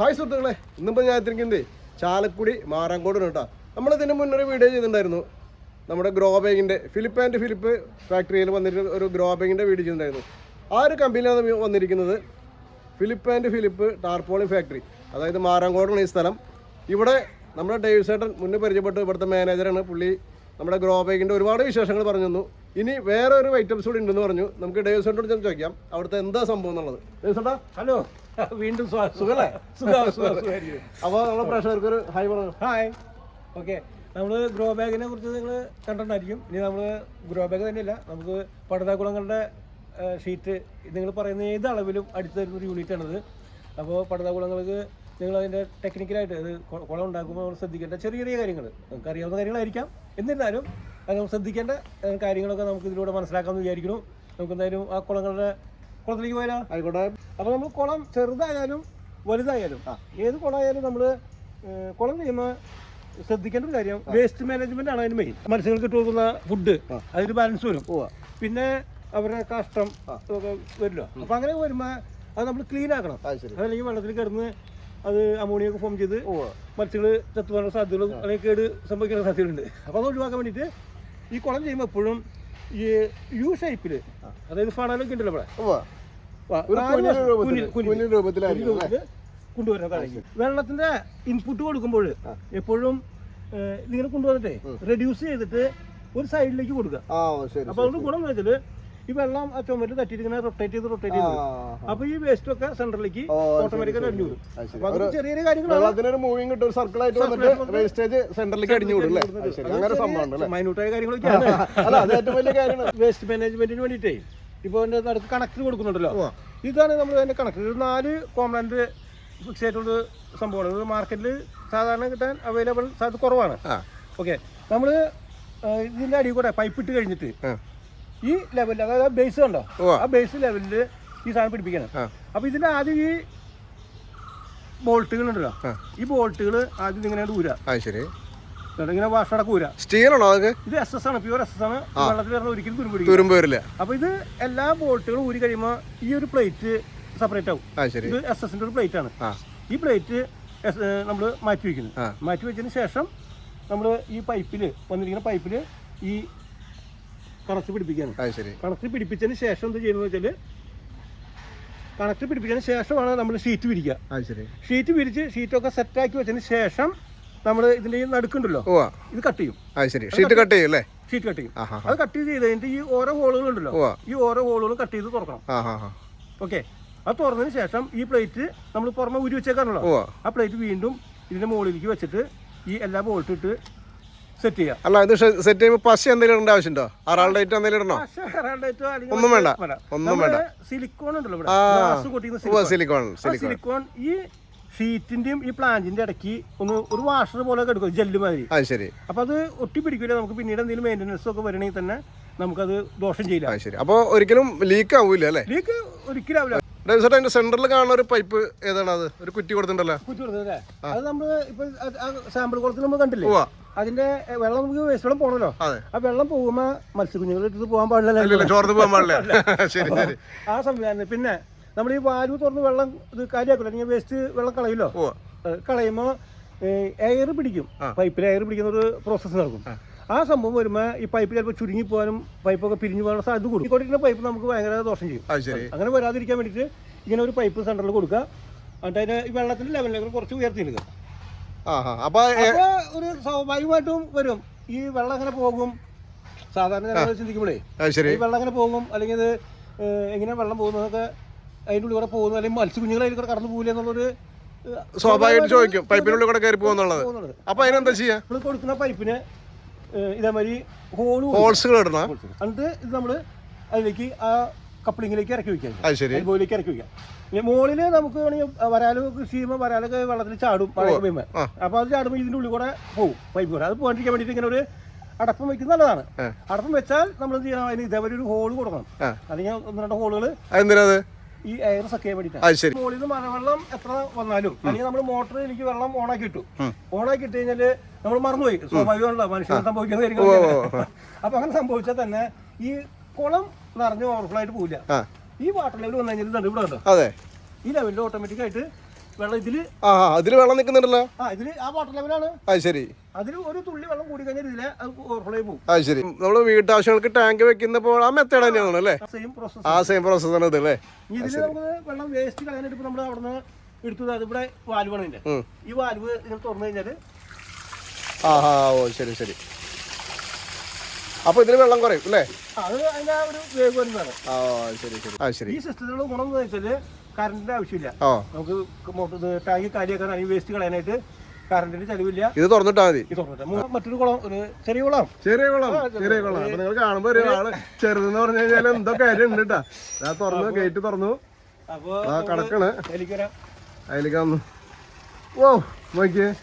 Hi സുഹൃത്തുക്കളെ ഇന്നിപ്പോൾ ഞാൻ എത്തിരിക്കുന്നത് ചാലക്കുടി മാറാങ്കോട് കേട്ടോ നമ്മൾ ഇതിന് മുന്നൊരു വീഡിയോ ചെയ്തിട്ടുണ്ടായിരുന്നു. നമ്മുടെ ഗ്രോ ബാഗിന്റെ ഫിലിപ്പ് ആൻഡ് ഫിലിപ്പ് ഫാക്ടറിയിൽ വന്നിട്ട് ഒരു ഗ്രോ ബാഗിന്റെ വീഡിയോ ചെയ്തിട്ടുണ്ടായിരുന്നു. ആ ഒരു കമ്പനിയിലാണ് വന്നിരിക്കുന്നത് Philip and Philip tarpaulin factory അതായത് മാറാങ്കോടാണ് ഈ സ്ഥലം. ഇവിടെ നമ്മുടെ ഡേവിസേട്ടൻ മുന്നേ പരിചയപ്പെട്ട് ഇവിടുത്തെ മാനേജറാണ് പുള്ളി നമ്മുടെ ഗ്രോ ബാഗിന്റെ ഒരുപാട് വിശേഷങ്ങൾ പറഞ്ഞു തന്നു ഇനി വേറെ ഒരു ഐറ്റംസ് കൂടി ഉണ്ടെന്ന് പറഞ്ഞു. നമുക്ക് ഡേവിസോട്ട് ചെന്ന് ചോദിക്കാം. അവിടുത്തെ എന്താ സംഭവം എന്നുള്ളത്. ഹലോ. വീണ്ടും സുഖല്ലേ. അപ്പോൾ നമ്മുടെ പ്രേക്ഷകർക്ക് ഒരു ഹായ് പറഞ്ഞു? ഹായ് ഓക്കെ നമ്മൾ ഗ്രോ ബാഗിനെ കുറിച്ച് നിങ്ങൾ കണ്ടിട്ടുണ്ടായിരിക്കും. ഇനി നമ്മൾ ഗ്രോ ബാഗ് തന്നെയല്ല നമുക്ക് പടുതാകുളങ്ങളുടെ ഷീറ്റ് നിങ്ങൾ പറയുന്ന ഏത് അളവിലും അടിച്ചു തരുന്ന ഒരു യൂണിറ്റ് ആണിത്. അപ്പോൾ പടുതാകുളങ്ങൾക്ക് നിങ്ങൾ അതിന്റെ ടെക്നിക്കലായിട്ട് അത് കുളം ഉണ്ടാക്കുമ്പോൾ നമ്മൾ ശ്രദ്ധിക്കേണ്ട ചെറിയ ചെറിയ കാര്യങ്ങൾ. നമുക്ക് അറിയാവുന്ന കാര്യങ്ങളായിരിക്കാം. എന്നിരുന്നാലും അത് നമ്മൾ ശ്രദ്ധിക്കേണ്ട കാര്യങ്ങളൊക്കെ നമുക്ക് ഇതിലൂടെ മനസ്സിലാക്കാമെന്ന് വിചാരിക്കുന്നു. നമുക്ക് എന്തായാലും ആ കുളങ്ങളുടെ കുളത്തിലേക്ക് പോയാലോ? ആയിക്കോട്ടെ. അപ്പോൾ നമ്മൾ കുളം ചെറുതായാലും വലുതായാലും ഏത് കുളമായാലും നമ്മൾ കുളം ചെയ്യുമ്പോൾ ശ്രദ്ധിക്കേണ്ട ഒരു കാര്യം വേസ്റ്റ് മാനേജ്മെന്റ് ആണ് അതിന് മെയിൻ മത്സ്യങ്ങൾക്ക് ഇട്ട് കൊടുക്കുന്ന ഫുഡ് അതിന് ബാലൻസ് വരും. പിന്നെ അവരുടെ കഷ്ടം ഒക്കെ വരുമല്ലോ അപ്പൊ അങ്ങനെ വരുമ്പോൾ അത് നമ്മൾ ക്ലീൻ ആക്കണം. അതല്ലെങ്കിൽ വെള്ളത്തിൽ കിടന്ന് അത് അമോണിയൊക്കെ ഫോം ചെയ്ത് മത്സ്യങ്ങൾ ചത്തുപോകാനുള്ള സാധ്യതകളും അല്ലെങ്കിൽ കേട് സംഭവിക്കാനുള്ള സാധ്യതകളുണ്ട്. അപ്പോൾ അത് ഒഴിവാക്കാൻ വേണ്ടിയിട്ട് ഈ കുളം ചെയ്യുമ്പോൾ എപ്പോഴും ഈ യു ഷേപ്പിൽ അതായത് ഫണലൊക്കെ ഉണ്ടല്ലോ ഇവിടെ. താഴേക്ക് വെള്ളത്തിന്റെ ഇൻപുട്ട് കൊടുക്കുമ്പോൾ എപ്പോഴും നിങ്ങൾ ഇതിങ്ങനെ കൊണ്ടുവന്നിട്ടേ റെഡ്യൂസ് ചെയ്തിട്ട് ഒരു സൈഡിലേക്ക് കൊടുക്കുക. അപ്പൊ അതുകൊണ്ട് ഗുണം എന്ന് വെച്ചാൽ ഈ വെള്ളം ആ ചുമരിൽ തട്ടിയിട്ട് ഇങ്ങനെ റൊട്ടേറ്റ് ചെയ്ത്. റൊട്ടേറ്റ് ചെയ്ത് അപ്പൊ ഈ വേസ്റ്റ് ഒക്കെ സെന്ററിലേക്ക് ഓട്ടോമാറ്റിക്കലി അടിഞ്ഞു അതൊക്കെ ചെറിയ ചെറിയ കാര്യങ്ങളാണ് വെള്ളത്തിനൊരു മൂവിങ് കിട്ടും സർക്കിൾ ആയിട്ട് വന്നിട്ട് വേസ്റ്റേജ് സെന്ററിലേക്ക് അടിഞ്ഞു വിടും അല്ലേ? അങ്ങനെ സംഭവം ഉണ്ട് അല്ലേ മൈന്യൂട്ടായ കാര്യങ്ങളൊക്കെയാണ്. അല്ല അത് ഏറ്റവും വലിയ കാര്യമാണ്. വേസ്റ്റ് മാനേജ്മെന്റിന് വേണ്ടിയിട്ടേ. ഇപ്പോൾ എന്റെ കണക്ട് കൊടുക്കുന്നുണ്ടല്ലോ. ഇതാണ് നമ്മൾ അതിന്റെ കണക്ട് ഇത് നാല് കോംപ്ലാന്റ് ഫിക്സ് ആയിട്ടുള്ള സംഭവമാണ്. ഇത് മാർക്കറ്റിൽ സാധാരണ കിട്ടാൻ അവൈലബിൾ സാധ്യത കുറവാണ്. ഓക്കെ നമ്മൾ ഇതിന്റെ അടിയിൽ കൂടെ പൈപ്പ് ഇട്ട് കഴിഞ്ഞിട്ട്. ഈ ലെവലിൽ അതായത് ബേസ് കണ്ടോ. ആ ബേസ് ലെവലിൽ ഈ സാധനം പിടിപ്പിക്കണം. അപ്പൊ ഇതിന്റെ ആദ്യം ഈ ബോൾട്ടുകൾ ഉണ്ടല്ലോ. ഈ ബോൾട്ടുകൾ ആദ്യം ഇങ്ങനെ ഊരാ. ശരി. ഇങ്ങനെ വാഷടക്കം ഊരാ. സ്റ്റീലാണോ അതൊക്കെ? ഇത് എസ് എസ് ആണ് പ്യൂർ എസ് എസ് ആണ്. വെള്ളത്തിൽ കിടന്ന് ഒരിക്കലും തുരുമ്പ് വരില്ല. അപ്പൊ ഇത് എല്ലാ ബോൾട്ടുകളും ഊരി കഴിയുമ്പോൾ ഈ ഒരു പ്ലേറ്റ് സെപ്പറേറ്റ് ആവും. ഇത് എസ് എസിന്റെ ഒരു പ്ലേറ്റ് ആണ്. ഈ പ്ലേറ്റ് നമ്മൾ മാറ്റി വെക്കുന്നു. മാറ്റി വെച്ചതിന് ശേഷം നമ്മൾ ഈ പൈപ്പിൽ വന്നിരിക്കുന്ന പൈപ്പിൽ ഈ കണക്ട് പിടിപ്പിക്കാണ്. അത് ശരി. കണക്ട് പിടിപ്പിച്ചതിന് ശേഷം എന്ത് ചെയ്യുന്നത് വെച്ചാൽ കണക്ട് പിടിപ്പിച്ചതിന് ശേഷമാണ് നമ്മൾ ഷീറ്റ് വിരിക്കുക. അത് ശരി. ഷീറ്റ് വിരിച്ച് ഷീറ്റൊക്കെ സെറ്റാക്കി വെച്ചതിന് ശേഷം നമ്മൾ ഇതിന്റെ ഈ നടുക്കുണ്ടല്ലോ ഓ ഇത് കട്ട് ചെയ്യും. അത് ശരി. ഷീറ്റ് കട്ട് ചെയ്യും അല്ലേ? ഷീറ്റ് കട്ട് ചെയ്യും. അത് കട്ട് ചെയ്ത് കഴിഞ്ഞിട്ട് ഈ ഓരോ ഹോളുകളുണ്ടല്ലോ ഉവ്വ. ഈ ഓരോ ഹോളുകളും കട്ട് ചെയ്ത് തുറക്കണം. ആ ഹാ ഹാ ഓക്കെ അത് തുറന്നതിന് ശേഷം ഈ പ്ലേറ്റ് നമ്മൾ പുറമെ ഉരി വെച്ചേക്കാണല്ലോ. ആ പ്ലേറ്റ് വീണ്ടും ഇതിന്റെ മുകളിലേക്ക് വെച്ചിട്ട് ഈ എല്ലാ ബോൾട്ട് ഇട്ട് സെറ്റ് ചെയ്യാം. അല്ല ഇത് സെറ്റ് ചെയ്യുമ്പോൾ പശ എന്തെങ്കിലും ഇടേണ്ട ആവശ്യമുണ്ടോ? അറാൾ ഡേറ്റ് എന്തെങ്കിലും ഇടണോ? ഒന്നും വേണ്ട. ഒന്നും വേണ്ട. സിലിക്കോൺ ഉണ്ടല്ലോ സിലിക്കോൺ സിലിക്കോൺ ഈ ഷീറ്റിന്റെയും ഈ പ്ലാന്റിന്റെ ഇടയ്ക്ക് ഒന്ന് ഒരു വാഷർ പോലെ എടുക്കും ജെല്ല് മാതിരി. അത് ശരി. അപ്പൊ അത് ഒട്ടി പിടിക്കില്ല നമുക്ക് പിന്നീട് എന്തെങ്കിലും മെയിന്റനൻസ് ഒക്കെ വരണമെങ്കിൽ തന്നെ നമുക്കത് ദോഷം ചെയ്യില്ല. ശരി. അപ്പോൾ ഒരിക്കലും ലീക്ക് ആവില്ല അല്ലേ? ലീക്ക് ഒരിക്കലും ആവില്ല ഡേവിസേട്ടാ അതിന്റെ സെന്ററിൽ കാണുന്ന ഒരു പൈപ്പ് ഏതാണ് അത്? ഒരു കുറ്റി കൊടുത്തിട്ടുണ്ടല്ലോ. കുറ്റി കൊടുത്തതല്ലേ അത് നമ്മൾ ഇപ്പൊ സാമ്പിൾ കുളത്തിൽ നമ്മൾ കണ്ടില്ലേ? അതിന്റെ വെള്ളം നമുക്ക് വേസ്റ്റ് വെള്ളം പോകണല്ലോ ആ വെള്ളം പോകുമ്പോ മത്സ്യക്കുഞ്ഞുങ്ങൾ ഇട്ടിട്ട് പോകാൻ പാടില്ലല്ലോ. ചോർന്ന് പോകാൻ പാടില്ല. ശരി ശരി. ആ സംവിധാനം. പിന്നെ നമ്മൾ ഈ വാൽവ് തുറന്ന് വെള്ളം ഇത് കാര്യമാക്കില്ല അല്ലെങ്കിൽ വേസ്റ്റ് വെള്ളം കളയുമല്ലോ? ഓ ഏ, കളയുമ്പോ എയർ പിടിക്കും. പൈപ്പിൽ എയർ പിടിക്കുന്ന ഒരു പ്രോസസ്സ് നടക്കും. ആ. സംഭവം വരുമ്പോൾ ഈ പൈപ്പ് ചിലപ്പോൾ ചുരുങ്ങി പോകാനും പൈപ്പൊക്കെ പിരിഞ്ഞു പോകാനുള്ള സാധ്യത കൊടുക്കും കൊടുക്കുന്ന പൈപ്പ് നമുക്ക് ഭയങ്കര ദോഷം ചെയ്യും. അങ്ങനെ വരാതിരിക്കാൻ വേണ്ടിയിട്ട് ഇങ്ങനെ ഒരു പൈപ്പ് സെന്ററിൽ കൊടുക്കുക. എന്നിട്ട് അതിന് ഈ വെള്ളത്തിന്റെ ലെവലിലേക്ക് കുറച്ച് ഉയർത്തി എടുക്കുക ഹാ അപ്പൊ അപ്പൊ ഒരു സ്വാഭാവികമായിട്ടും വരും. ഈ വെള്ളം അങ്ങനെ പോകും? സാധാരണ ചിന്തിക്കുമ്പോഴേ ഈ വെള്ളം അങ്ങനെ പോകും? അല്ലെങ്കിൽ ഇത് എങ്ങനെയാണ് എങ്ങനെ വെള്ളം പോകുന്നതൊക്കെ അതിന്റെ ഉള്ളിൽ കൂടെ പോകുന്നു അല്ലെങ്കിൽ മത്സ്യക്കുഞ്ഞുങ്ങൾ അതിൽ കൂടെ കടന്നു പോകില്ല എന്നുള്ളൊരു സ്വാഭാവികമായിട്ട് ചോദിക്കും. പൈപ്പിനുള്ളിൽ കൂടെ കയറി പോകുന്നുള്ളത്. അപ്പൊ അതിനെന്താ ചെയ്യാ? നമ്മൾ കൊടുക്കുന്ന പൈപ്പിന് ഇതേമാതിരി ഹോൾ ഹോൾസുകൾ ഇടണം? എന്നിട്ട് ഇത് നമ്മൾ അതിലേക്ക് ആ കപ്ലിങ്ങിലേക്ക് ഇറക്കി വെക്കാം ബോയിലേക്ക് ഇറക്കി വെക്കാം ഇനി മുകളിൽ നമുക്ക് വേണമെങ്കിൽ വരാൽ കൃഷി ചെയ്യുമ്പോൾ വരാലൊക്കെ വെള്ളത്തിൽ ചാടും മഴയൊക്കെ പെയ്യുമ്പോൾ. ആ. അപ്പോൾ അത് ചാടുമ്പോൾ ഇതിന്റെ ഉള്ളിൽ കൂടെ പോകും പൈപ്പ് കൂടെ. അത് പോകാണ്ടിരിക്കാൻ വേണ്ടിയിട്ട് ഇങ്ങനെ ഒരു അടപ്പം വെക്കുന്നത് നല്ലതാണ്. അടപ്പം വെച്ചാൽ നമ്മൾ ചെയ്യണം? അതിന് ഇതേപോലെ ഒരു ഹോൾ കൊടുക്കണം. അല്ലെങ്കിൽ ഒന്ന് രണ്ട് ഹോളുകൾ ഈ എയർ സക്ക് ചെയ്യാൻ വേണ്ടിയിട്ടാണ് മുകളിൽ നിന്ന് മഴവെള്ളം എത്ര വന്നാലും അല്ലെങ്കിൽ നമ്മൾ മോട്ടർ എനിക്ക് വെള്ളം ഓണാക്കി ഇട്ടു. ഓണാക്കി ഇട്ട് കഴിഞ്ഞാൽ നമ്മൾ മറന്നുപോയി. സ്വാഭാവികമാണല്ലോ മനുഷ്യന് സംഭവിക്കുന്ന കാര്യങ്ങൾ അപ്പൊ അങ്ങനെ സംഭവിച്ചാൽ തന്നെ ഈ കുളം നിറഞ്ഞ് ഓവർഫ്ലോ ആയിട്ട് പോവില്ല ഈ വാട്ടർ ലെവൽ വന്നു കഴിഞ്ഞാൽ ഇവിടെ ഈ ലെവലിൽ ഓട്ടോമാറ്റിക് ആയിട്ട് വെള്ളം ഇതിൽ ആ അതിൽ വെള്ളം നിൽക്കുന്നുണ്ടല്ലോ. ആ ഇതിൽ ആ വാട്ടർ ലെവലാണ് അത് ശരി. അതിൽ ഒരു തുള്ളി വെള്ളം കൂടി കഴിഞ്ഞാൽ ഇതിലെ ഓവർഫ്ലോ പോകും. അത് ശരി. നമ്മൾ വീട്ടാവശ്യങ്ങൾക്ക് ടാങ്ക് വെക്കുന്നപ്പോൾ ആ മെത്തേഡ് തന്നെയാണ് അല്ലേ? സെയിം പ്രോസസ് ആ സെയിം പ്രോസസ് ആണ് ഇത് അല്ലേ? ഇതിൽ നമുക്ക് വെള്ളം വേസ്റ്റ് കളയാനായിട്ട് ഇപ്പൊ നമ്മൾ അവിടെ നിന്ന് എടുത്തത് അതിവിടെ വാൽവാണ് ഇതിന്റെ. ഈ വാൽവ് ഇങ്ങനെ തുറന്നു കഴിഞ്ഞാൽ ആ ആ ഓ ശരി ശരി. അപ്പോൾ ഇതിന് വെള്ളം കുറയും അല്ലേ? അത് അതിന്റെ ഒരു വേവ് വരുന്നതാണ്. ആ ശരി ശരി. ആ ശരി. ഈ സിസ്റ്റത്തിലുള്ള ഗുണം എന്ന് വെച്ചാൽ കറണ്ടിന്റെ ആവശ്യമില്ല. ആ. നമുക്ക് മോട്ടർ ടാങ്ക് കാലിയാക്കാൻ അല്ലെങ്കിൽ വേസ്റ്റ് കളയാനായിട്ട് കറണ്ടിന്റെ ചെലവില്ല. ഇത് തുറന്നിട്ടാ മതി. ഇത് തുറന്നിട്ട്. മു- മറ്റൊരു കുളം ഒരു ചെറിയ കുളം. ചെറിയ കുളം ചെറിയ കുളം. അപ്പൊ നിങ്ങൾ കാണുമ്പോ ഒരാൾ ചെറുതെന്ന് പറഞ്ഞു കഴിഞ്ഞാൽ എന്തോ കാര്യം ഉണ്ട് കേട്ടാ ഞാൻ തുറന്നു ഗേറ്റ് തുറന്നു. അപ്പൊ ആ കടക്കണ്. വരാം അതിലേക്ക് വന്നു. ഓ നോക്കിയേ.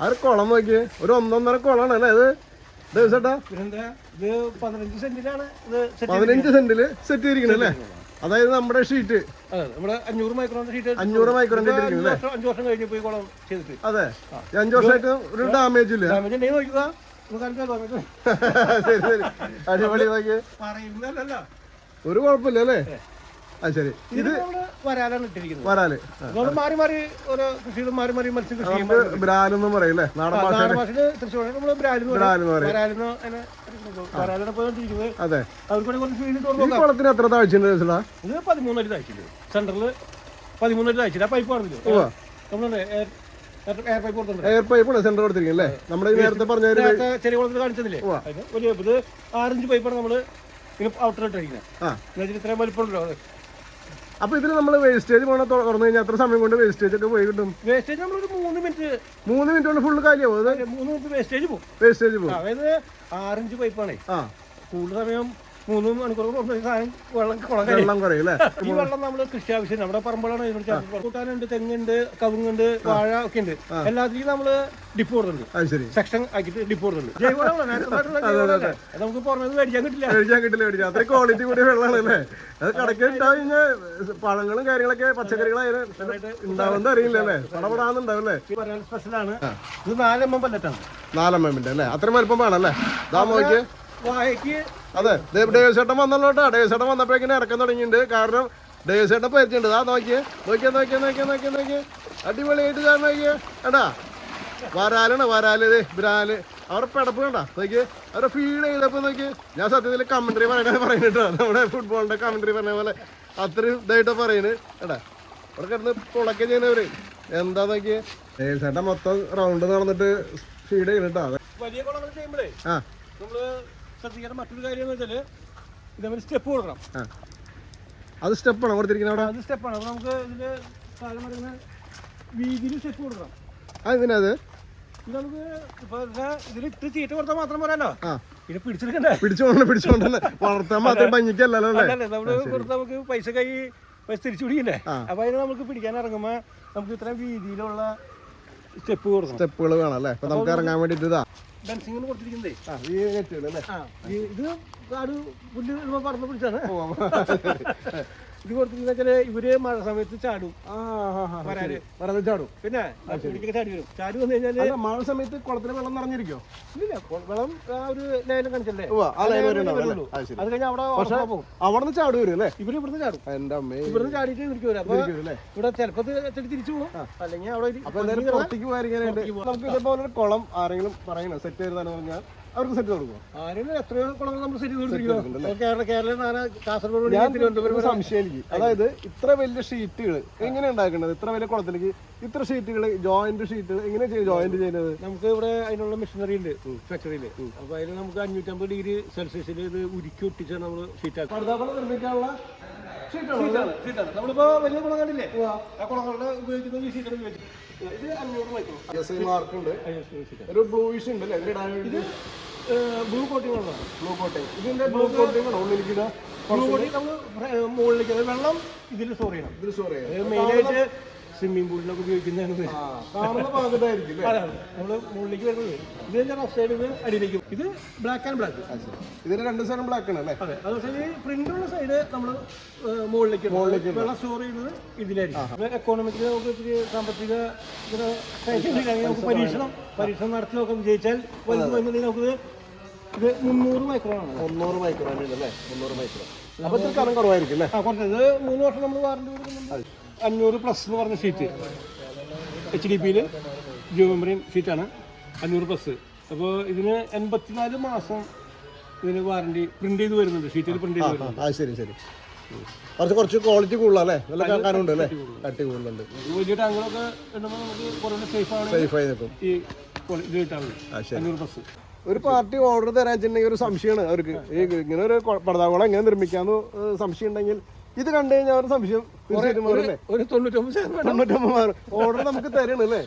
ആ ഒരു കുളം നോക്കിയേ. ഒരു ഒന്നൊന്നര കുളമാണ് അല്ലേ ഇത്? ദിവസട്ടാ പിന്നെന്താ? ഇത് പതിനഞ്ച് സെന്റിലാണ് ഇത് പതിനഞ്ച് സെന്റിൽ സെറ്റ് ചെയ്തിരിക്കണം അല്ലേ? അതായത് നമ്മുടെ ഷീറ്റ് അതെ നമ്മുടെ അഞ്ഞൂറ് മൈക്രോൺ ഷീറ്റ് അഞ്ഞൂറ് മൈക്രോന്റെ അഞ്ച് വർഷം അഞ്ച് വർഷം കഴിഞ്ഞ് പോയി കുളം ചെയ്തിട്ട്. അതെ. അഞ്ചു വർഷമായിട്ട് ഒരു ഡാമേജ് ഇല്ല. ഡാമേജ് ഉണ്ടെങ്കിൽ നോക്കുക ശരി ശരി. അടിപൊളി പറയുന്നതല്ല. ഒരു കുഴപ്പമില്ല അല്ലേ? ആ ശരി. ഇത് നമ്മൾ വരാലാണ് ഇട്ടിരിക്കുന്നത്. വരാൽ. മാറി മാറി ഓരോ കൃഷികൾ മാറി മാറി മത്സ്യം കൃഷി ബ്രാലെന്ന് ബ്രാലെന്നും പറയും അല്ലേ? നാടൻ ഭാഷ നാടൻ ഭാഷയിൽ തൃശ്ശൂർ നമ്മൾ ബ്രാലെന്ന് വരാലെന്ന് വരാലാണ് അതെ. അവർക്ക് വേണ്ടി കുറച്ച് ഫീൽഡ് ഈ തുറന്നു കുളത്തിന് എത്ര താഴ്ചയുണ്ട് ഇത് പതിമൂന്നടി താഴ്ചയിൽ സെന്ററിൽ പതിമൂന്നടി താഴ്ച ആ പൈപ്പ് പറഞ്ഞില്ലേ ഉവ്വ. നമ്മളെ എയർ പൈപ്പ് സെന്റർ കൊടുത്തിരിക്കുന്നത് അല്ലേ? നമ്മുടെ നേരത്തെ പറഞ്ഞ ഒരു ചെറിയ കുളത്തിൽ കാണിച്ചതില്ലേ? ഇത് ആറഞ്ച് പൈപ്പാണ് നമ്മൾ എന്നുവെച്ചാൽ ഇത്രയും വലിപ്പമുണ്ടല്ലോ. അപ്പൊ ഇതിൽ നമ്മൾ വേസ്റ്റേജ് പോകണം തുറന്നു കഴിഞ്ഞാൽ എത്ര സമയം കൊണ്ട് വേസ്റ്റേജ് ഒക്കെ പോയി കിട്ടും. വേസ്റ്റേജ് ഒരു മൂന്ന് മിനിറ്റ് മൂന്ന് മിനിറ്റ് കൊണ്ട് ഫുള്ള് കാര്യമാവും മൂന്ന് മിനിറ്റ് വേസ്റ്റേജ് പോകും വേസ്റ്റേജ് പോകും അതായത് ആറഞ്ച് പൈപ്പാണ് ആ. കൂടുതൽ സമയം മൂന്ന് മണിക്കൂർ സാധനം വെള്ളം കുളം കഴിയും. വെള്ളം കുറയും അല്ലേ? ഈ വെള്ളം നമ്മൾ കൃഷി ആവശ്യം നമ്മുടെ പറമ്പളാണ് ഇതിനോട് ചേർത്ത്. കൂട്ടാനുണ്ട് തെങ്ങുണ്ട് കവുങ്ങുണ്ട് വാഴ ഒക്കെ ഉണ്ട്. എല്ലാത്തിലും നമ്മൾ ഡിപ്പ് കൊടുക്കുന്നുണ്ട് അത് ശരി. സെക്ഷൻ ആക്കിയിട്ട് ഡിപ്പ് കൊടുക്കുന്നുണ്ട് ജൈവവളമാണ്, ആയിട്ടുള്ള ജൈവവളമല്ലേ? അത്. നമുക്ക് പുറമേ മേടിക്കാൻ കിട്ടില്ല. കഴിക്കാൻ കിട്ടില്ല മേടിക്കാം അത്ര ക്വാളിറ്റി കൂടിയ വെള്ളമാണ് അല്ലേ? അത് കടക്ക് കഴിഞ്ഞാൽ പഴങ്ങളും കാര്യങ്ങളൊക്കെ പച്ചക്കറികളായാലും ഉണ്ടാവുന്ന അറിയില്ല അല്ലേ? പടപടാന്നുണ്ടാവും അല്ലേ? ഈ പറയാൻ സ്പെഷ്യലാണ് ഇത് നാലെണ്ണം പല്ലറ്റാണ്. നാലെണ്ണം അല്ലേ? അത്രയും വലുപ്പം വേണം അല്ലേ? ദാ നോക്കിയേ വാഴയ്ക്ക് അതെ ഡേവിസേട്ടൻ വന്നല്ലോ കേട്ടോ ഡേവിസേട്ടൻ വന്നപ്പോഴേക്കും ഇറക്കം തുടങ്ങിയിട്ടുണ്ട്. കാരണം ഡേവിസേട്ടൻ പരിചയമുണ്ട്. ആ നോക്കിയേ. നോക്കിയേ നോക്കിയേ നോക്കിയേ നോക്കിയേ നോക്കിയേ. അടിപൊളിയായിട്ട് ഞാൻ നോക്കിയേ. കേട്ടാ വരാലാണ് വരാൽ ഇത് ബ്രാൽ അവരുടെ പിടപ്പ് കണ്ട. നോക്കിയേ അവരെ ഫീൽ ചെയ്തപ്പോ നോക്കിയേ. ഞാൻ സത്യത്തിൽ കമന്ററി പറയണ പറയുന്നുട്ടോ നമ്മുടെ ഫുട്ബോളിന്റെ കമന്ററി പറഞ്ഞ പോലെ അത്രയും ഇതായിട്ട് പറയുന്നത് കേട്ടാ അവിടെ കിടന്ന് തുളക്കെ ചെയ്യുന്നവര്. എന്താ നോക്കിയേ? ഡേവിസേട്ടൻ മൊത്തം റൗണ്ട് നടന്നിട്ട് ഫീഡ് ചെയ്യുമ്പോഴേ ആ. നമ്മൾ ശ്രദ്ധിക്കേണ്ട മറ്റൊരു കാര്യം എന്ന് ഇതേപോലെ സ്റ്റെപ്പ് കൊടുക്കണം. ആ. അത് സ്റ്റെപ്പാണ് കൊടുത്തിരിക്കുന്നത് അവിടെ? അത് സ്റ്റെപ്പാണ് അപ്പൊ നമുക്ക് ഇതിന്റെ സാധനം പറയുന്ന വീതിയിൽ സ്റ്റെപ്പ് കൊടുക്കണം. ആ ഇതിനത് ഇത് നമുക്ക് ഇപ്പൊ ഇതിൽ ഇട്ട് ചീറ്റ കൊടുത്താൽ മാത്രം പോരാല്ലോ ആ. ഇത് പിടിച്ചെടുക്കണ്ടേ? പിടിച്ചോണ്ട് പിടിച്ചോണ്ട് തന്നെ വളർത്താൻ മാത്രം ഭംഗിക്കല്ലല്ലോ അല്ലേ? അല്ലല്ലേ നമ്മൾ കൊടുത്ത് നമുക്ക് പൈസ കൈ പൈസ തിരിച്ചു പിടിക്കണ്ടേ? ആ. അപ്പൊ അതിന് നമുക്ക് പിടിക്കാൻ ഇറങ്ങുമ്പോ നമുക്ക് ഇത്രയും വീതിയിലുള്ള സ്റ്റെപ്പ് കൊടുക്കണം. സ്റ്റെപ്പുകൾ വേണം അല്ലേ? അപ്പൊ നമുക്ക് ഇറങ്ങാൻ വേണ്ടിട്ട് ഇതാ. ഡാൻസിങ്ങിന് കൊടുത്തിരിക്കുന്നതേ. ആ, ഈ അല്ലേ ഇത് കാട് പുല്ല് പറന്ന് പിടിച്ചാണ് ഇത് കൊടുത്തിരുന്ന വെച്ചാൽ ഇവർ മഴ സമയത്ത് ചാടും. ചാടും. പിന്നെ ചാടി വരും. ചാടി വന്നു കഴിഞ്ഞാൽ മഴ സമയത്ത് കുളത്തിലെ വെള്ളം നിറഞ്ഞിരിക്കോ ഇല്ല വെള്ളം ആ ഒരു ലൈനിൽ കാണിച്ചല്ലേ? അത് കഴിഞ്ഞ കഴിഞ്ഞാൽ അവിടെ അവിടെ നിന്ന് ചാടി വരും അല്ലേ? ഇവർ ഇവിടുന്ന് ചാടും. എന്റെ അമ്മേ. ഇവിടുന്ന് ചാടിയിട്ട് ഇവർക്ക് വരും. അപ്പൊ ഇവിടെ ചിലപ്പോ ചെടി തിരിച്ചു പോകും. അല്ലെങ്കിൽ അവിടെ നമുക്ക് ഇതേപോലെ കുളം ആരെങ്കിലും പറയണം സെറ്റ് ചെയ്താന്ന് പറഞ്ഞാൽ അവർക്ക് സെറ്റ് കൊടുക്കും. ആരും എത്രയോ കുളങ്ങൾ നമ്മൾ സെറ്റ് കേരള നാളെ കാസർഗോഡ് ഞാൻ തിരുവനന്തപുരം ഒരു സംശയം എനിക്ക് അതായത് ഇത്ര വലിയ ഷീറ്റുകൾ എങ്ങനെ ഉണ്ടാക്കുന്നത് ഇത്ര വലിയ കുളത്തിലേക്ക് ഇത്ര ഷീറ്റുകൾ ജോയിന്റ് ഷീറ്റുകൾ എങ്ങനെ ജോയിന്റ് ചെയ്യുന്നത്? നമുക്ക് ഇവിടെ അതിനുള്ള മെഷീനറി ഉണ്ട് ഫാക്ടറിയിൽ അപ്പൊ അതിൽ നമുക്ക് അഞ്ഞൂറ്റമ്പത് ഡിഗ്രി സെൽഷ്യസിൽ ഇത് ഉരുക്കി ഒട്ടിച്ചാണ് നമ്മൾ ഷീറ്റ് നിർമ്മിക്കാനുള്ള ഷീറ്റാണ് ഷീറ്റാണ് നമ്മളിപ്പോ വലിയ കുളം കണ്ടില്ലേ? ആ കുളങ്ങളുടെ ഈ ഷീറ്റാണ് ഉപയോഗിച്ചത്. ഇത് അഞ്ഞൂറ് മൈക്രോ. മാർക്ക് ഉണ്ട്. ഒരു ബ്ലൂയിഷ് ഉണ്ട് അല്ലേ? ഇടാൻ വേണ്ടി ബ്ലൂ കോട്ടിംഗ് ഉള്ളതാണ് ബ്ലൂ ഇതിന്റെ ബ്ലൂ കോട്ടിങ് ആണോ ഉള്ളിലിരിക്കുന്ന ബ്ലൂ കോട്ടിംഗ് നമ്മൾ മുകളിലേക്ക് അത് വെള്ളം ഇതിൽ സ്റ്റോർ ചെയ്യണം. ഇതിൽ സ്റ്റോർ ചെയ്യാം മെയിനായിട്ട് സ്വിമ്മിംഗ് പൂളിലൊക്കെ ഉപയോഗിക്കുന്നതാണ് അതാണ്. നമ്മൾ മുകളിലേക്ക് വരുന്നത്. ഇത് ഞാൻ ഓഫ് സൈഡ് ഇത് അടിയിലേക്ക് ഇത് ബ്ലാക്ക് ആൻഡ് ബ്ലാക്ക് ഇതിന് രണ്ട് സൈഡും ബ്ലാക്ക് ആണ് അല്ലേ? അതെ. പ്രിന്റ് ഉള്ള സൈഡ് നമ്മൾ മുകളിലേക്ക്. വെള്ളം സ്റ്റോർ ചെയ്യുന്നത് ഇതിലായിരിക്കും എക്കോണമിക്കിൽ നമുക്ക് ഇത്തിരി സാമ്പത്തിക നമുക്ക് പരീക്ഷണം പരീക്ഷണം നടത്തി നോക്കാം വിജയിച്ചാൽ നമുക്ക് ഇത് മുന്നൂറ് മൈക്രോൺ ആണ് മുന്നൂറ് മൈക്രോ അല്ലേ? മുന്നൂറ് മൈക്രോ. അപ്പൊ കനം കുറവായിരിക്കും അല്ലേ? ആ കുറച്ച്. ഇത് മൂന്ന് വർഷം നമ്മൾ വാറണ്ടി കൊടുക്കുന്നുണ്ട്. അഞ്ഞൂറ് പ്ലസ് എന്ന് പറഞ്ഞ ഷീറ്റ് എച്ച് ഡി പിയിൽ ജിയോ മെമ്പറിൻ ഷീറ്റാണ് അഞ്ഞൂറ് പ്ലസ് അപ്പോൾ ഇതിന് എൺപത്തിനാല് മാസം ഇതിന് വാറണ്ടി പ്രിന്റ് ചെയ്ത് വരുന്നുണ്ട്. ഷീറ്റിൽ പ്രിന്റ് ചെയ്ത് വരുന്നുണ്ട്. ആ ശരി ശരി. കുറച്ച് കുറച്ച് ക്വാളിറ്റി കൂടുതലല്ലേ നല്ല കാനുണ്ട് അല്ലേ? കട്ടി കൂടുതലുണ്ട്. വലിയ ടാങ്കുകളൊക്കെ ഇടുമ്പോൾ നമുക്ക് കുറേ സേഫ് ആണ് നിൽക്കും. ഈ ഇത് കിട്ടാറുണ്ട്. അഞ്ഞൂറ് പ്ലസ് ഒരു പാർട്ടി ഓർഡർ തരാൻ വെച്ചിട്ടുണ്ടെങ്കിൽ ഒരു സംശയമാണ് അവർക്ക്. ഈ ഇങ്ങനെ ഒരു പടതാകുളം എങ്ങനെ നിർമ്മിക്കാന്ന് സംശയം ഉണ്ടെങ്കിൽ ഇത് കണ്ടു കഴിഞ്ഞാൽ അവരുടെ സംശയം തീർച്ചയായിട്ടും മാറല്ലേ ഒരു തൊണ്ണൂറ്റൊമ്പത് ശതമാനം. തൊണ്ണൂറ്റൊമ്പത് മാറും. ഓർഡർ നമുക്ക് തരണം അല്ലേ?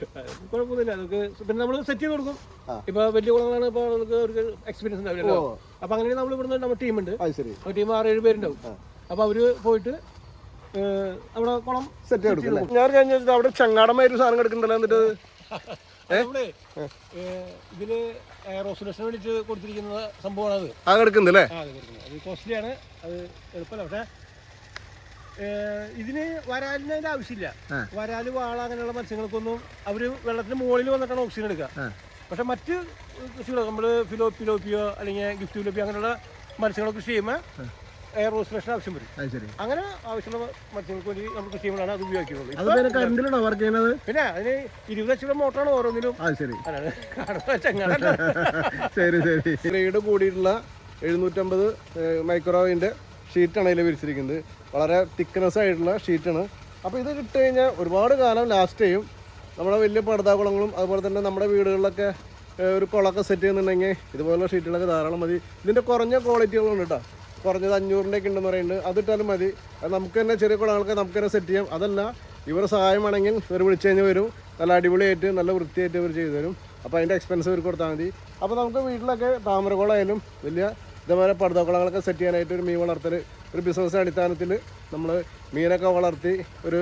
കുഴപ്പമൊന്നുമില്ല. നമുക്ക് പിന്നെ നമ്മൾ സെറ്റ് ചെയ്ത് കൊടുക്കും. ഇപ്പൊ വലിയ കുളങ്ങളാണ് ഇപ്പൊ നമുക്ക് ഒരു എക്സ്പീരിയൻസ് ഉണ്ടാവില്ലല്ലോ. അപ്പൊ അങ്ങനെ നമ്മൾ ഇവിടുന്ന് നമ്മുടെ ടീമുണ്ട് ആ ടീം ആറ് ഏഴ് പേരുണ്ടാവും. അപ്പൊ അവർ പോയിട്ട് അവിടെ കുളം സെറ്റ് കൊടുക്കും അല്ലേ? ഞാൻ കഴിഞ്ഞ അവിടെ ചങ്ങാടമായ ഒരു സാധനം കിടക്കുന്നുണ്ടല്ലോ എന്നിട്ട്? ഇതിൽ റോസുലേഷന് വേണ്ടിട്ട് കൊടുത്തിരിക്കുന്ന സംഭവമാണ് അത്. ആ കിടക്കുന്നില്ലേ അത് കൊടുക്കുന്നത്. അത് അത് എളുപ്പമല്ല. പക്ഷെ ഇതിന് വരാലിന് അതിന്റെ ആവശ്യമില്ല. വരാൽ വാള അങ്ങനെയുള്ള മത്സ്യങ്ങൾക്കൊന്നും അവർ വെള്ളത്തിന് മുകളിൽ വന്നിട്ടാണ് ഓക്സിജൻ എടുക്കുക. പക്ഷെ മറ്റ് കൃഷികളോ നമ്മൾ ഫിലോപ്പിലോപ്പിയോ അല്ലെങ്കിൽ ഗിഫ്റ്റ് ഫിലോപ്പിയോ അങ്ങനെയുള്ള മത്സ്യങ്ങളോ കൃഷി ചെയ്യുമ്പോൾ എയർ ഓസിലേഷൻ ആവശ്യം വരും. അത് ശരി. അങ്ങനെ ആവശ്യമുള്ള മത്സ്യങ്ങൾക്ക് വേണ്ടി നമ്മൾ കൃഷി ചെയ്യുമ്പോഴാണ് അത് ഉപയോഗിക്കുന്നത്. അത് പിന്നെ കറണ്ടിലാണോ വർക്ക് ചെയ്യുന്നത്? പിന്നെ അതിന് ഇരുപത് ലക്ഷം മോട്ടറാണ് ഓരോന്നിലും. അത് ശരി. ശരി ശരി. ഗ്രേഡ് കൂടിയിട്ടുള്ള എഴുന്നൂറ്റമ്പത് മൈക്രോവിന്റെ ഷീറ്റാണ് അതിൽ വിരിച്ചിരിക്കുന്നത്. വളരെ തിക്നെസ് ആയിട്ടുള്ള ഷീറ്റാണ് അപ്പോൾ ഇത് ഇട്ട് കഴിഞ്ഞാൽ ഒരുപാട് കാലം ലാസ്റ്റ് ചെയ്യും. നമ്മുടെ വലിയ പടുതാകുളങ്ങളും അതുപോലെ തന്നെ നമ്മുടെ വീടുകളിലൊക്കെ ഒരു കുളമൊക്കെ സെറ്റ് ചെയ്യുന്നുണ്ടെങ്കിൽ ഇതുപോലുള്ള ഷീറ്റുകളൊക്കെ ധാരാളം മതി. ഇതിന്റെ കുറഞ്ഞ ക്വാളിറ്റികളുണ്ട് കേട്ടോ. കുറഞ്ഞത് അഞ്ഞൂറിന്റെ ഒക്കെ ഉണ്ടെന്ന് പറയുന്നുണ്ട്. അതിട്ടാലും മതി. അത് നമുക്ക് തന്നെ ചെറിയ കുളങ്ങൾക്ക് നമുക്ക് തന്നെ സെറ്റ് ചെയ്യാം. അതല്ല ഇവർ സഹായമാണെങ്കിൽ ഇവർ വിളിച്ചു കഴിഞ്ഞാൽ വരും. നല്ല അടിപൊളിയായിട്ട് നല്ല വൃത്തിയായിട്ട് ഇവർ ചെയ്തു തരും. അപ്പോൾ അതിന്റെ എക്സ്പെൻസ് ഇവർ കൊടുത്താൽ മതി. അപ്പോൾ നമുക്ക് വീട്ടിലൊക്കെ താമരക്കുളമായാലും വലിയ ഇതേപോലെ പടുതക്കുളങ്ങളൊക്കെ സെറ്റ് ചെയ്യാനായിട്ട് ഒരു മീൻ വളർത്തൽ ഒരു ബിസിനസ് അടിസ്ഥാനത്തിൽ നമ്മൾ മീനൊക്കെ വളർത്തി ഒരു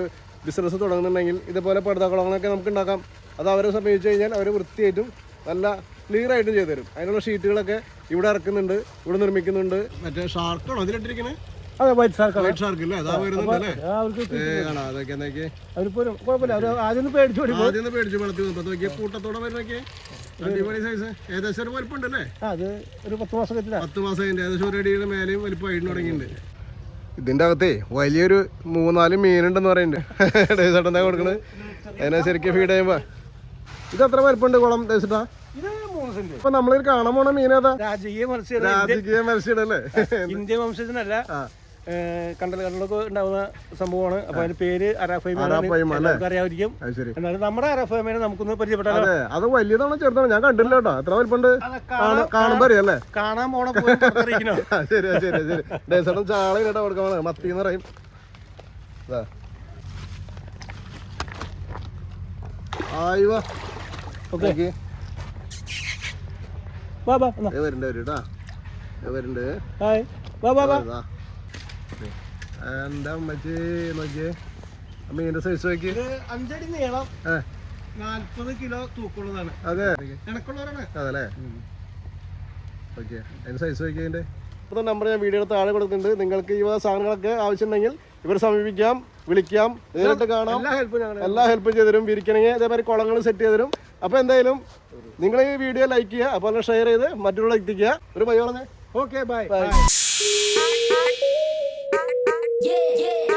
ബിസിനസ് തുടങ്ങുന്നുണ്ടെങ്കിൽ ഇതുപോലെ പടുതക്കുളങ്ങളൊക്കെ നമുക്ക് ഉണ്ടാക്കാം. അത് അവരെ സമീപിച്ച് കഴിഞ്ഞാൽ അവർ വൃത്തിയായിട്ടും നല്ല ക്ലിയർ ആയിട്ടും ചെയ്തു തരും. അതിനുള്ള ഷീറ്റുകളൊക്കെ ഇവിടെ ഇറക്കുന്നുണ്ട് ഇവിടെ നിർമ്മിക്കുന്നുണ്ട്. മറ്റേ ഷാർക്കാണോ അതിലിട്ടിരിക്കുന്നത് അതെ വൈറ്റ് ഷാർക്ക് വൈറ്റ് ഷാർക്ക് അല്ലേ അതാ അതൊക്കെ എന്നൊക്കെ അവരിപ്പോ ഒരു- കുഴപ്പമില്ല. അവർ ആദ്യം പേടിച്ചു ആദ്യം ഒന്ന് പേടിച്ച് വളർത്തി നോക്കാം. നോക്കിയ കൂട്ടത്തോടെ വരുന്നൊക്കെ അടിപൊളി സൈസ് ഏകദേശം ഒരു വലിപ്പം അത് ഒരു പത്ത് മാസം അതിന്റെ ഏകദേശം ഒരു അടിയുടെ മേലെയും വലിപ്പമായിട്ട് തുടങ്ങിയിട്ടുണ്ട്. ഇതിന്റെ അകത്തേ വലിയൊരു മൂന്നാൽ മീനുണ്ടെന്ന് പറയുന്നുണ്ട്. ഡേസേട്ടൻ എന്താ കൊടുക്കണത്? അതിനെ ശരിക്കും ഫീഡ് ചെയ്യുമ്പോ. ഇത് എത്ര വലിപ്പമുണ്ട് കുളം ഡേസേട്ടാ ഇപ്പൊ നമ്മളിൽ കാണാൻ പോണ മീനേതാ രാജകീയ മത്സ്യം രാജകീയ മത്സ്യടല്ലേ? ഇന്ത്യ വംശജനല്ല. കണ്ടൽ കണ്ടലൊക്കെ ഉണ്ടാവുന്ന സംഭവമാണ്. അപ്പൊ അതിന്റെ പേര് അരാഫൈമ അരാഫൈമ അല്ലേ? അറിയാമായിരിക്കും എന്നാലും നമ്മുടെ അരാഫൈമേനെ നമുക്കൊന്ന് പരിചയപ്പെട്ടാലോ? അതെ വലിയതാണോ ചെറുതാണോ ഞാൻ കണ്ടില്ല കേട്ടോ. എത്ര കാണ- കാണുമ്പോ അറിയല്ലേ കാണാൻ പോണ ശരി ശരി ശരി. ഡേസേട്ടൻ ചാള കേട്ടോ കൊടുക്കാൻ മത്തി എന്ന് പറയും. ആയിവാ ഓക്കെ. വാ വാ കേട്ടാ ദേ വരുന്നുണ്ട് ഹായ്. വാ വാ വാ. എന്താ അമ്മച്ചി നോക്കിയേ. മീനിന്റെ സൈസ് നോക്കി അഞ്ചടി നീളം. നാല്പത് കിലോ തൂക്കുള്ളതാണ് അതെ. കണക്കുള്ളവരാണ് അതല്ലേ? ഓക്കെ. അതിന്റെ സൈസ് നോക്കി അതിന്റെ ഇപ്പോഴത്തെ നമ്പർ ഞാൻ വീഡിയോ താഴെ കൊടുക്കുന്നുണ്ട്. നിങ്ങൾക്ക് ഈ സാധനങ്ങളൊക്കെ ആവശ്യമുണ്ടെങ്കിൽ ഇവരെ സമീപിക്കാം വിളിക്കാം നേരിട്ട് കാണാം. എല്ലാ ഹെൽപ്പും ഞങ്ങൾ എല്ലാ ഹെൽപ്പും ചെയ്തു തരും വിരിക്കണമെങ്കിൽ അതേമാതിരി കുളങ്ങൾ സെറ്റ് ചെയ്തു തരും അപ്പോൾ എന്തായാലും നിങ്ങൾ ഈ വീഡിയോ ലൈക്ക് ചെയ്യുക അപ്പോൾ ഷെയർ ചെയ്ത് മറ്റുള്ള എത്തിക്കുക ഒരു ബൈ പറഞ്ഞേ. Okay bye bye Yeah, yeah.